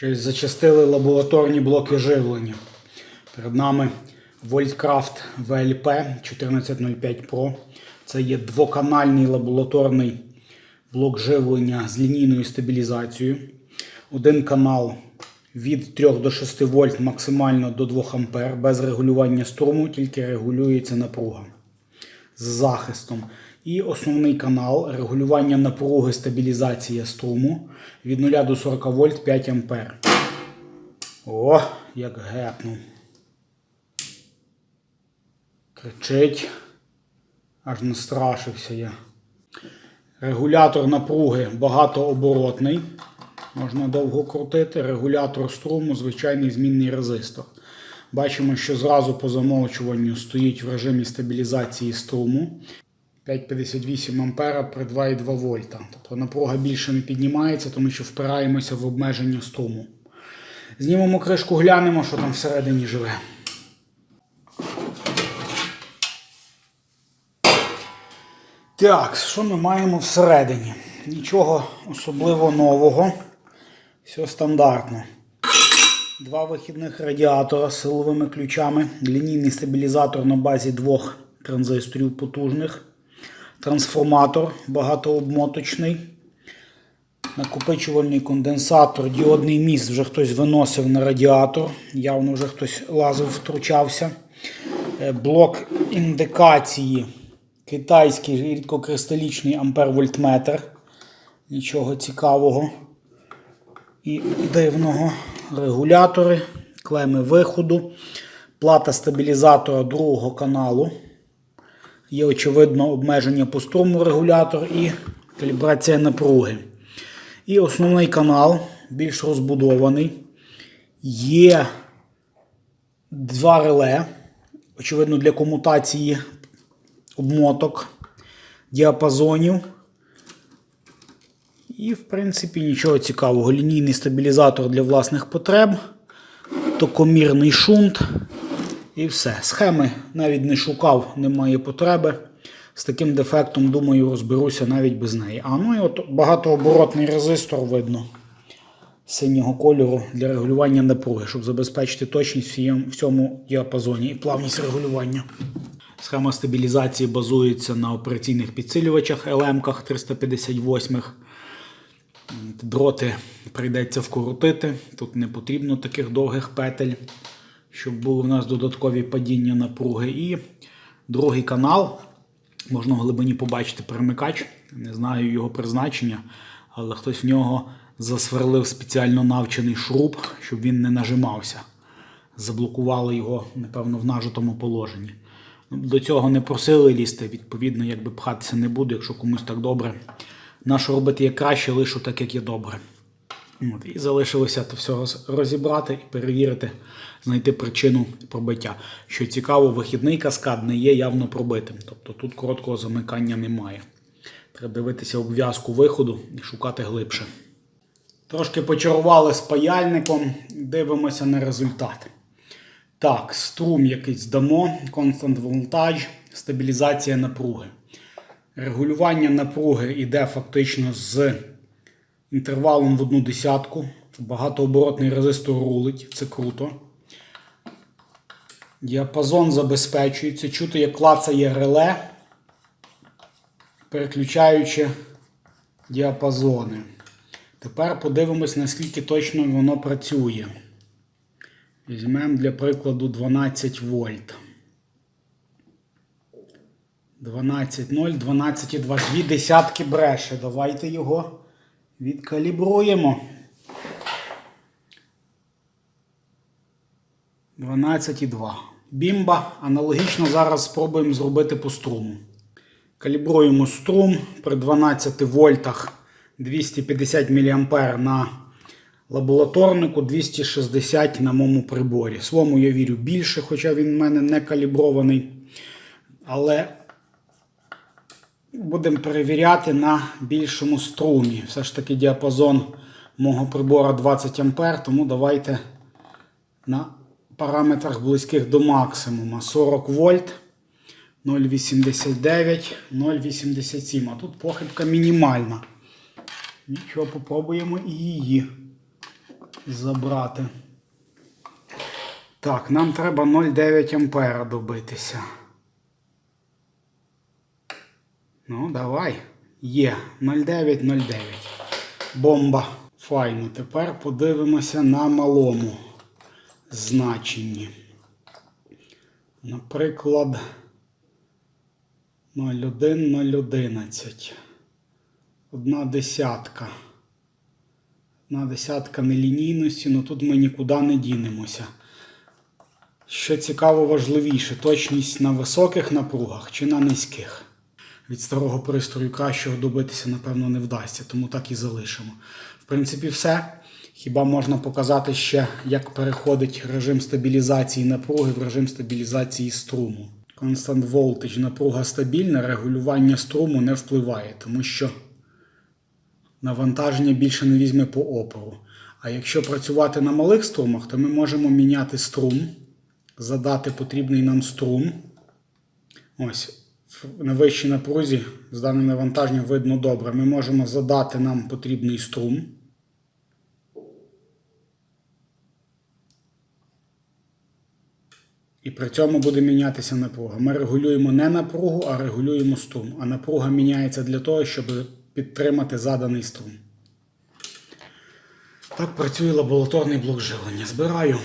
Щось зачастили лабораторні блоки живлення. Перед нами Voltcraft VLP 1405 Pro. Це є двоканальний лабораторний блок живлення з лінійною стабілізацією. Один канал від 3 до 6 вольт максимально до 2 ампер без регулювання струму, тільки регулюється напруга з захистом. І основний канал регулювання напруги стабілізація струму від 0 до 40 вольт 5 ампер. О, як гепнув. Кричить. Аж настрашився я. Регулятор напруги багатооборотний. Можна довго крутити. Регулятор струму, звичайний змінний резистор. Бачимо, що зразу по замовчуванню стоїть в режимі стабілізації струму. 5,58 ампера при 2,2 вольта. Тобто напруга більше не піднімається, тому що впираємося в обмеження струму. Знімемо кришку, глянемо, що там всередині живе. Так, що ми маємо всередині? Нічого особливо нового. Все стандартно. Два вихідних радіатора з силовими ключами, лінійний стабілізатор на базі двох транзисторів потужних, трансформатор багатообмоточний, накопичувальний конденсатор, діодний міст вже хтось виносив на радіатор, явно вже хтось лазив, втручався. Е, Блок індикації, китайський рідкокристалічний ампер-вольтметр. Нічого цікавого і дивного. Регулятори, клеми виходу, плата стабілізатора другого каналу. Є, очевидно, обмеження по струму регулятор і калібрація напруги. І основний канал, більш розбудований. Є два реле, очевидно, для комутації обмоток, діапазонів. І, в принципі, нічого цікавого. Лінійний стабілізатор для власних потреб, токомірний шунт і все. Схеми навіть не шукав, немає потреби. З таким дефектом, думаю, розберуся навіть без неї. А ну і от багатооборотний резистор видно синього кольору для регулювання напруги, щоб забезпечити точність в цьому- діапазоні і плавність регулювання. Схема стабілізації базується на операційних підсилювачах LM 358 Дроти прийдеться вкоротити. Тут не потрібно таких довгих петель, щоб були в нас додаткові падіння напруги. І другий канал. Можна в глибині побачити перемикач. Не знаю його призначення, але хтось в нього засверлив спеціально навчений шруб, щоб він не нажимався. Заблокували його, напевно, в нажитому положенні. До цього не просили лізти, відповідно, якби пхатися не буду, якщо комусь так добре. Нащо робити є краще, лишу так, як є добре. От, і залишилося це все розібрати і перевірити, знайти причину пробиття. Що цікаво, вихідний каскад не є явно пробитим. Тобто тут короткого замикання немає. Треба дивитися обв'язку виходу і шукати глибше. Трошки почарували з паяльником, дивимося на результат. Так, струм якийсь дамо, constant voltage, стабілізація напруги. Регулювання напруги йде фактично з інтервалом в одну десятку. Багатооборотний резистор рулить, це круто. Діапазон забезпечується. Чути, як клацає реле, переключаючи діапазони. Тепер подивимось, наскільки точно воно працює. Візьмемо для прикладу 12 вольт. 12.0, 12,2. Дві десятки бреше. Давайте його відкалібруємо. 12,2. Бімба. Аналогічно зараз спробуємо зробити по струму. Калібруємо струм при 12 вольтах 250 мА на лабораторнику, 260 на моєму приборі. Свому я вірю більше, хоча він в мене не калібрований. Але будемо перевіряти на більшому струмі. Все ж таки діапазон мого прибора 20 А, тому давайте на параметрах близьких до максимума 40 вольт. 0,89, 0,87. А тут похибка мінімальна. Нічого, попробуємо і її забрати. Так, нам треба 0,9 ампера добитися. Ну, давай. Є. 0,9, 0,9. Бомба. Файно. Тепер подивимося на малому значенні. Наприклад, 0,1, 0,11. Одна десятка. Одна десятка нелінійності, але тут ми нікуди не дінемося. Що цікаво важливіше, точність на високих напругах чи на низьких. Від старого пристрою кращого добитися, напевно, не вдасться, тому так і залишимо. В принципі, все. Хіба можна показати ще, як переходить режим стабілізації напруги в режим стабілізації струму. Constant voltage, напруга стабільна, регулювання струму не впливає, тому що навантаження більше не візьме по опору. А якщо працювати на малих струмах, то ми можемо міняти струм, задати потрібний нам струм. Ось на вищій напрузі з даним навантаженням видно добре. Ми можемо задати нам потрібний струм. І при цьому буде мінятися напруга. Ми регулюємо не напругу, а регулюємо струм. А напруга міняється для того, щоб підтримати заданий струм. Так працює лабораторний блок живлення. Збираю.